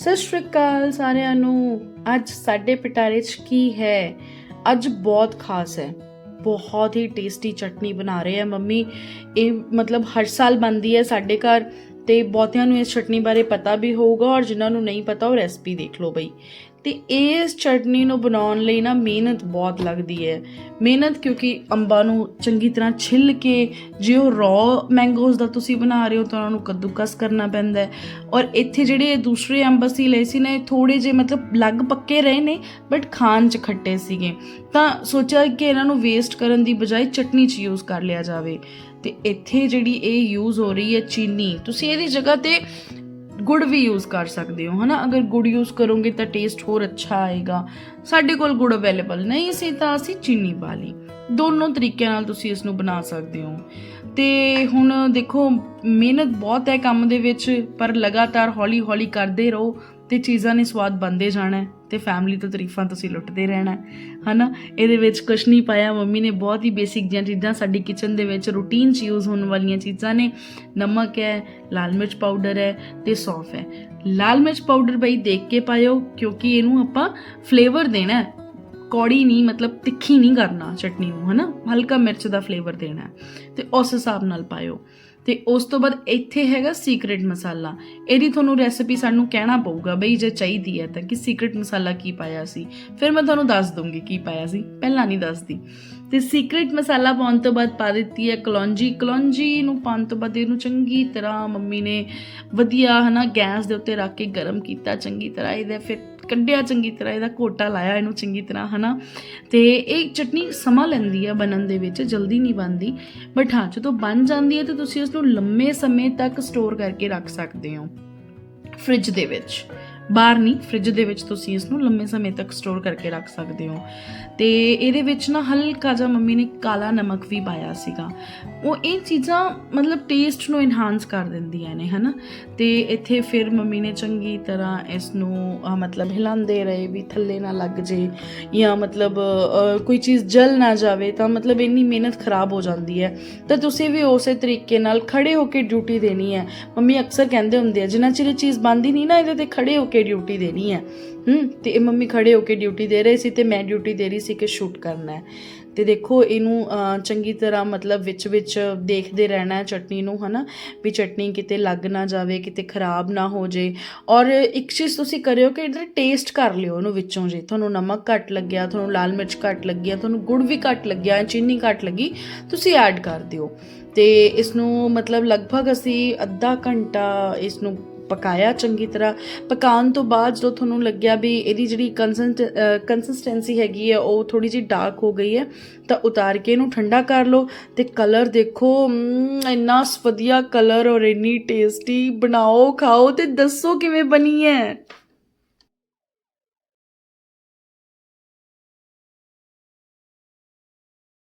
ਸਤਿ ਸ਼੍ਰੀ ਅਕਾਲ ਸਾਰਿਆਂ ਨੂੰ। ਅੱਜ ਸਾਡੇ ਪਿਟਾਰੇ 'ਚ ਕੀ ਹੈ? ਅੱਜ ਬਹੁਤ ਖਾਸ ਹੈ। ਬਹੁਤ ਹੀ ਟੇਸਟੀ ਚਟਨੀ ਬਣਾ ਰਹੇ ਆ ਮੰਮੀ। ਇਹ ਮਤਲਬ ਹਰ ਸਾਲ ਬਣਦੀ ਹੈ ਸਾਡੇ ਘਰ ਤੇ ਬਹੁਤਿਆਂ ਨੂੰ ਇਸ ਚਟਨੀ ਬਾਰੇ ਪਤਾ ਵੀ ਹੋਊਗਾ ਔਰ ਜਿਨ੍ਹਾਂ ਨੂੰ ਨਹੀਂ ਪਤਾ ਉਹ ਰੈਸਪੀ ਦੇਖ ਲਓ ਬਈ। ਤੇ ਇਸ ਚਟਨੀ ਨੂੰ ਬਣਾਉਣ ਲਈ ਨਾ ਮਿਹਨਤ ਬਹੁਤ ਲੱਗਦੀ ਹੈ। ਮਿਹਨਤ ਕਿਉਂਕਿ ਅੰਬਾਂ ਨੂੰ ਚੰਗੀ ਤਰ੍ਹਾਂ ਛਿੱਲ ਕੇ ਜੇ ਉਹ ਰॉ ਮੈਂਗੋਜ਼ ਦਾ ਤੁਸੀਂ ਬਣਾ ਰਹੇ ਹੋ ਤਾਂ ਉਹਨਾਂ ਨੂੰ ਕੱਦੂਕਸ ਕਰਨਾ ਪੈਂਦਾ ਹੈ। ਔਰ ਇੱਥੇ ਜਿਹੜੇ ਦੂਸਰੇ ਅੰਬ ਅਸੀਂ ਲਏ ਸੀ ਨਾ, ਇਹ ਥੋੜੇ ਜਿਹੇ ਮਤਲਬ ਲੱਗ ਪੱਕੇ ਰਹੇ ਨੇ ਬਟ ਖਾਣ ਚ ਖੱਟੇ ਸੀਗੇ। ਤਾਂ ਸੋਚਿਆ ਕਿ ਇਹਨਾਂ ਨੂੰ ਵੇਸਟ ਕਰਨ ਦੀ ਬਜਾਏ ਚਟਨੀ ਚ ਯੂਜ਼ ਕਰ ਲਿਆ ਜਾਵੇ। ਤੇ ਇੱਥੇ ਜਿਹੜੀ ਇਹ ਯੂਜ਼ ਹੋ ਰਹੀ ਹੈ ਚੀਨੀ, ਤੁਸੀਂ ਇਹਦੀ ਜਗ੍ਹਾ ਤੇ ਗੁੜ ਵੀ ਯੂਜ਼ ਕਰ ਸਕਦੇ ਹੋ, ਹਨਾ? ਅਗਰ ਗੁੜ ਯੂਜ਼ ਕਰੋਗੇ ਤਾਂ ਟੇਸਟ ਹੋਰ ਅੱਛਾ ਆਏਗਾ। ਸਾਡੇ ਕੋਲ ਗੁੜ ਅਵੇਲੇਬਲ ਨਹੀਂ ਸੀ ਤਾਂ ਅਸੀਂ ਚੀਨੀ ਪਾ ਲਈ। ਦੋਨੋਂ ਤਰੀਕਿਆਂ ਨਾਲ ਤੁਸੀਂ ਇਸ ਨੂੰ ਬਣਾ ਸਕਦੇ ਹੋ। ਤੇ ਹੁਣ ਦੇਖੋ, ਮਿਹਨਤ ਬਹੁਤ ਹੈ ਕੰਮ ਦੇ ਵਿੱਚ, ਪਰ ਲਗਾਤਾਰ ਹੌਲੀ-ਹੌਲੀ ਕਰਦੇ ਰਹੋ। ਤੇ ਚੀਜ਼ਾਂ ਨੇ ਸਵਾਦ ਬੰਦੇ ਜਾਣਾ ਹੈ ਤੇ ਫੈਮਿਲੀ ਤੋਂ ਤਾਰੀਫਾਂ ਤੁਸੀਂ ਲੁੱਟਦੇ ਰਹਿਣਾ ਹੈ, ਹਨਾ? ਇਹਦੇ ਵਿੱਚ ਕੁਝ ਨਹੀਂ ਪਾਇਆ ਮੰਮੀ ਨੇ ਬਹੁਤ ਹੀ ਬੇਸਿਕ ਜਿਹੀਆਂ ਚੀਜ਼ਾਂ ਸਾਡੀ ਕਿਚਨ ਦੇ ਵਿੱਚ ਰੂਟੀਨ 'ਚ ਯੂਜ਼ ਹੋਣ ਵਾਲੀਆਂ ਚੀਜ਼ਾਂ ਨੇ। ਨਮਕ ਹੈ ਲਾਲ ਮਿਰਚ ਪਾਊਡਰ ਹੈ ਤੇ ਸੌਂਫ ਹੈ। ਲਾਲ ਮਿਰਚ ਪਾਊਡਰ ਬਈ ਦੇਖ ਕੇ ਪਾਇਓ ਕਿਉਂਕਿ ਇਹਨੂੰ ਆਪਾਂ ਫਲੇਵਰ ਦੇਣਾ ਹੈ। ਕੌੜੀ ਨਹੀਂ ਮਤਲਬ ਤਿੱਖੀ ਨਹੀਂ ਕਰਨਾ ਚਟਨੀ ਨੂੰ ਹਨਾ? ਹਲਕਾ ਮਿਰਚ ਦਾ ਫਲੇਵਰ ਦੇਣਾ ਹੈ ਤੇ ਉਸ ਹਿਸਾਬ ਨਾਲ ਪਾਇਓ। ਤੇ ਉਸ ਤੋਂ ਬਾਅਦ ਇੱਥੇ ਹੈਗਾ ਸੀਕ੍ਰੀਟ ਮਸਾਲਾ। ਇਹਦੀ ਤੁਹਾਨੂੰ ਰੈਸਪੀ ਸਾਨੂੰ ਕਹਿਣਾ ਪਊਗਾ ਬਈ ਜੇ ਚਾਹੀਦੀ ਹੈ ਤਾਂ ਕਿ ਸੀਕ੍ਰੀਟ ਮਸਾਲਾ ਕੀ ਪਾਇਆ ਸੀ। ਫਿਰ ਮੈਂ ਤੁਹਾਨੂੰ ਦੱਸ ਦੂੰਗੀ ਕੀ ਪਾਇਆ ਸੀ, ਪਹਿਲਾਂ ਨਹੀਂ ਦੱਸਦੀ। ਤੇ ਸੀਕ੍ਰੀਟ ਮਸਾਲਾ ਪਾਉਣ ਤੋਂ ਬਾਅਦ ਪਾ ਦਿੱਤੀ ਹੈ ਕਲੌਂਜੀ। ਕਲੌਂਜੀ ਨੂੰ ਪਾਉਣ ਤੋਂ ਬਾਅਦ ਇਹਨੂੰ ਚੰਗੀ ਤਰ੍ਹਾਂ ਮੰਮੀ ਨੇ ਵਧੀਆ ਹਨਾ ਗੈਸ ਦੇ ਉੱਤੇ ਰੱਖ ਕੇ ਗਰਮ ਕੀਤਾ, ਚੰਗੀ ਤਰ੍ਹਾਂ ਇਹਦੇ ਫਿਰ ਕੱਢਿਆ, ਚੰਗੀ ਤਰ੍ਹਾਂ ਇਹਦਾ ਕੋਟਾ ਲਾਇਆ ਇਹਨੂੰ ਚੰਗੀ ਤਰ੍ਹਾਂ ਹਨਾ। ਤੇ ਇਹ ਚਟਨੀ ਸਮਾਂ ਲੈਂਦੀ ਹੈ ਬਣਨ ਦੇ ਵਿੱਚ, ਜਲਦੀ ਨਹੀਂ ਬਣਦੀ। ਬਟ ਹਾਂ, ਜਦੋਂ ਬਣ ਜਾਂਦੀ ਹੈ ਤਾਂ ਤੁਸੀਂ ਉਸ ਨੂੰ ਲੰਮੇ ਸਮੇਂ ਤੱਕ ਸਟੋਰ ਕਰਕੇ ਰੱਖ ਸਕਦੇ ਹੋ। ਫ੍ਰਿਜ ਦੇ ਵਿੱਚ। ਬਾਹਰ ਨਹੀਂ ਫ੍ਰਿਜ ਦੇ ਵਿੱਚ ਤੁਸੀਂ ਇਸ ਨੂੰ ਲੰਮੇ ਸਮੇਂ ਤੱਕ ਸਟੋਰ ਕਰਕੇ ਰੱਖ ਸਕਦੇ ਹੋ। ਤੇ ਇਹਦੇ ਵਿੱਚ ਨਾ ਹਲਕਾ ਜਿਹਾ ਮੰਮੀ ਨੇ ਕਾਲਾ ਨਮਕ ਵੀ ਪਾਇਆ ਸੀਗਾ। ਉਹ ਇਹ ਚੀਜ਼ਾਂ ਮਤਲਬ ਟੇਸਟ ਨੂੰ ਇਨਹਾਂਸ ਕਰ ਦਿੰਦੀਆਂ ਨੇ, ਹਨਾ? ਤੇ ਇੱਥੇ ਫਿਰ ਮੰਮੀ ਨੇ ਚੰਗੀ ਤਰ੍ਹਾਂ ਇਸ ਨੂੰ ਮਤਲਬ ਹਿਲਾਉਂਦੇ ਰਹੇ ਵੀ ਥੱਲੇ ਨਾ ਲੱਗ ਜੇ ਜਾਂ ਮਤਲਬ ਕੋਈ ਚੀਜ਼ ਜਲ ਨਾ ਜਾਵੇ ਤਾਂ ਮਤਲਬ ਇੰਨੀ ਮਿਹਨਤ ਖਰਾਬ ਹੋ ਜਾਂਦੀ ਹੈ। ਤਾਂ ਤੁਸੀਂ ਵੀ ਉਸੇ ਤਰੀਕੇ ਨਾਲ ਖੜੇ ਹੋ ਕੇ ਡਿਊਟੀ ਦੇਣੀ ਹੈ। ਮੰਮੀ ਅਕਸਰ ਕਹਿੰਦੇ ਹੁੰਦੇ ਆ, ਜਿੰਨਾ ਚਿਰ ਇਹ ਚੀਜ਼ ਬੰਦੀ ਨਹੀਂ ਨਾ ਇਹਦੇ ਤੇ ਖੜੇ ਹੋ ਕੇ ਡਿਊਟੀ ਦੇਣੀ ਹੈ। ਹੂੰ, ਤੇ ਇਹ ਮੰਮੀ ਖੜੇ ਹੋ ਕੇ ਡਿਊਟੀ ਦੇ ਰਹੇ ਸੀ ਤੇ ਮੈਂ ਡਿਊਟੀ ਦੇ ਰਹੀ ਸੀ ਕਿ ਸ਼ੂਟ ਕਰਨਾ ਹੈ। ਤੇ ਦੇਖੋ, ਇਹਨੂੰ ਚੰਗੀ ਤਰ੍ਹਾਂ ਮਤਲਬ ਵਿੱਚ ਵਿੱਚ ਦੇਖਦੇ ਰਹਿਣਾ ਚਟਨੀ ਨੂੰ, ਹਨਾ, ਵੀ ਚਟਨੀ ਕਿਤੇ ਲੱਗ ਨਾ ਜਾਵੇ, ਕਿਤੇ ਖਰਾਬ ਨਾ ਹੋ ਜੇ। ਔਰ ਇੱਕ ਚੀਜ਼ ਤੁਸੀਂ ਕਰਿਓ ਕਿ ਇਹਦਾ ਟੇਸਟ ਕਰ ਲਿਓ ਉਹਨੂੰ ਵਿੱਚੋਂ ਜੇ। ਤੁਹਾਨੂੰ ਨਮਕ ਘੱਟ ਲੱਗਿਆ, ਤੁਹਾਨੂੰ ਲਾਲ ਮਿਰਚ ਘੱਟ ਲੱਗਿਆ, ਤੁਹਾਨੂੰ ਗੁੜ ਵੀ ਘੱਟ ਲੱਗਿਆ, ਚੀਨੀ ਘੱਟ ਲੱਗੀ, ਤੁਸੀਂ ਐਡ ਕਰ ਦਿਓ। ਤੇ ਇਸ ਨੂੰ ਮਤਲਬ ਲਗਭਗ ਅਸੀਂ ਅੱਧਾ ਘੰਟਾ ਇਸ ਨੂੰ ਪਕਾਇਆ ਚੰਗੀ ਤਰ੍ਹਾਂ। ਪਕਾਉਣ ਤੋਂ ਬਾਅਦ ਜਦੋਂ ਤੁਹਾਨੂੰ ਲੱਗਿਆ ਵੀ ਇਹਦੀ ਜਿਹੜੀ ਕੰਸਿਸਟੈਂਸੀ ਹੈਗੀ ਹੈ, ਉਹ ਥੋੜੀ ਜਿਹੀ ਡਾਰਕ ਹੋ ਗਈ ਹੈ, ਤਾਂ ਉਤਾਰ ਕੇ ਇਹਨੂੰ ਠੰਡਾ ਕਰ ਲਓ ਤੇ ਕਲਰ ਦੇਖੋ ਇੰਨਾ ਵਧੀਆ ਕਲਰ ਔਰ ਇੰਨੀ ਟੇਸਟੀ ਬਣਾਓ, ਖਾਓ ਤੇ ਦੱਸੋ ਕਿਵੇਂ ਬਣੀ ਹੈ।